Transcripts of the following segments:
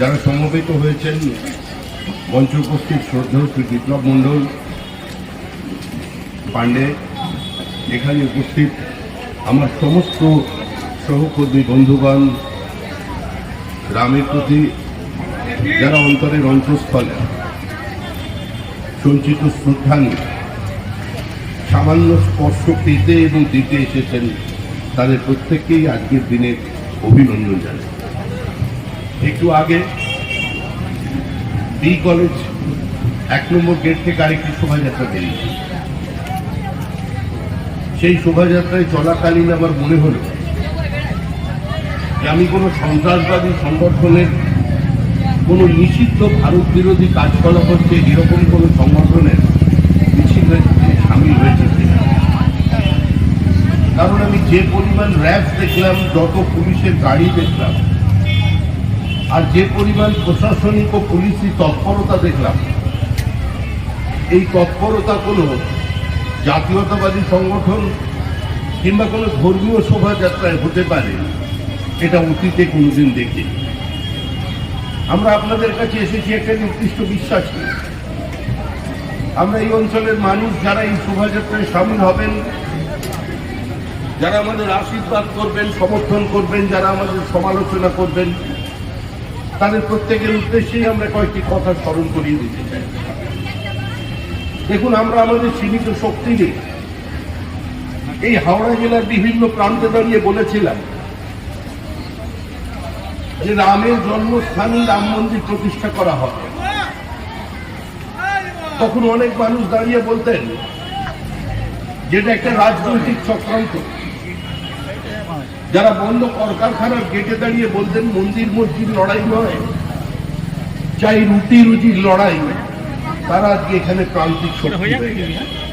যারা সমবেত হয়েছেন, মঞ্চ উপস্থিত শ্রদ্ধেয় শ্রী বিপ্লব মণ্ডল, পাণ্ডে, এখানে উপস্থিত আমার সমস্ত সহকর্মী বন্ধুগণ রামের প্রতি যারা অন্তরের অন্তঃস্থলে, সঞ্চিত শ্রদ্ধা নিয়ে সামান্য স্পর্শ পেতে এবং দিতে এসেছেন, তাদের প্রত্যেককেই আজকের দিনে অভিনন্দন জানাই। একটু আগে বি কলেজ এক নম্বর গেট থেকে আরেকটি শোভাযাত্রা বেরিয়েছে সেই শোভাযাত্রায় চলাকালীন আমার মনে হলো যে আমি কোনো সন্ত্রাসবাদী সংগঠনের কোনো নিষিদ্ধ ভারত বিরোধী কাজকলাপ হচ্ছে এরকম কোনো সংগঠনের মিছিলে সামিল হয়েছে। কারণ আমি যে পরিমাণ র্যাব দেখলাম, যত পুলিশের গাড়ি দেখলাম আর যে পরিমাণ প্রশাসনিক ও পুলিশি তৎপরতা দেখলাম, এই তৎপরতা কোনো জাতীয়তাবাদী সংগঠন কিংবা কোনো ধর্মীয় শোভাযাত্রায় হতে পারে, এটা অতীতে কোনোদিন দেখি আমরা আপনাদের কাছে এসেছি একটা নির্দিষ্ট বিশ্বাস আমরা এই অঞ্চলের মানুষ যারা এই শোভাযাত্রায় সামিল হবেন, যারা আমাদের আশীর্বাদ করবেন, সমর্থন করবেন, যারা আমাদের সমালোচনা করবেন তাদের প্রত্যেকের উদ্দেশ্যেই আমরা কয়েকটি কথা স্মরণ করিয়ে দিতে চাই। দেখুন, আমরা আমাদের সীমিত শক্তি নিয়ে এই হাওড়া জেলার বিভিন্ন প্রান্তে দাঁড়িয়ে বলেছিলাম যে রামের জন্মস্থানে রাম মন্দির প্রতিষ্ঠা করা হবে। তখন অনেক মানুষ দাঁড়িয়ে বলতেন, যেটা একটা রাজনৈতিক চক্রান্ত। যারা বলল কলকারখানার গেটে দাঁড়িয়ে বলতেন মন্দির মসজিদ লড়াই নয় চাই রুটি রুটির লড়াই তারা আজকে এখানে প্রান্তিক শক্তি হয়ে গেছে।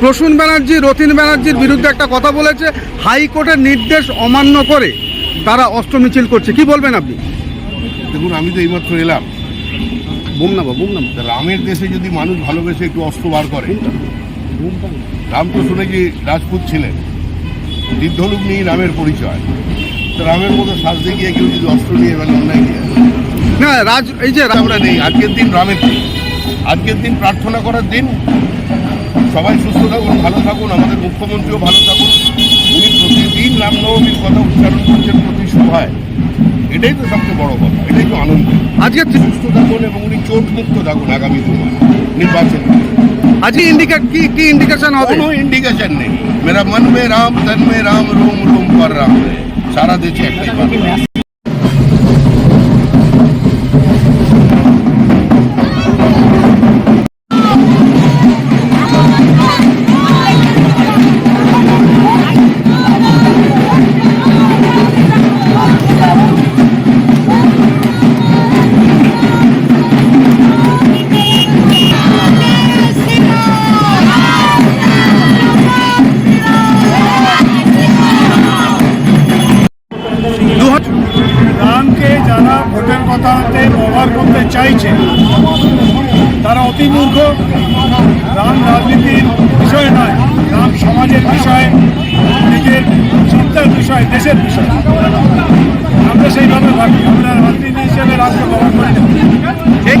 প্রসূন ব্যানার্জি রতিন ব্যানার্জির বিরুদ্ধে একটা কথা বলেছে হাইকোর্টের নির্দেশ অমান্য করে তারা অস্ত্র মিছিল করছে। কি বলবেন আপনি? দেখুন আমি তো এইমাত্র এলাম। বুম না বুম না রামের দেশে যদি মানুষ ভালোবেসে একটু অস্ত্র বার করে রাম তো শুনেছি রাজপুত ছিলেন। বৃদ্ধলোক নিয়ে রামের পরিচয়। তো রামের মতো সাজতে গিয়ে কেউ যদি অস্ত্র নিয়ে এবার অন্যায় নিয়ে। না রাজ এই যে আমরা নেই। আজকের দিন রামের দিন। আজকের দিন প্রার্থনা করার দিন সবাই সুস্থ থাকুন ভালো থাকুন আমাদের মুখ্যমন্ত্রীও ভালো থাকুন। উনি প্রতিদিন রামনবমীর কথা উচ্চারণ করছেন প্রতি সভায়। এটাই তো সবচেয়ে বড় কথা এটাই তো আনন্দ। আজকে সুস্থ থাকুন এবং উনি চোট মুক্ত থাকুন আগামী দু মাস নির্বাচন আজকে ইন্ডিকেট কি কি ইন্ডিকেশন হবে? কোনো ইন্ডিকেশন নেই। মেরা মন মে রাম তন মে রাম রোম রোম পর রাম। সারা দেশে একটাই রামকে যারা ভোটের কথাতে ব্যবহার করতে চাইছে, তারা অতি মূর্খ। রাম রাজনীতির বিষয় নয়, রাম সমাজের বিষয়, নিজের চিন্তার বিষয়, দেশের বিষয়। আমরা সেইভাবে ভাবি, আমরা রাজনীতি হিসেবে রামকে ব্যবহার করি। ঠিক।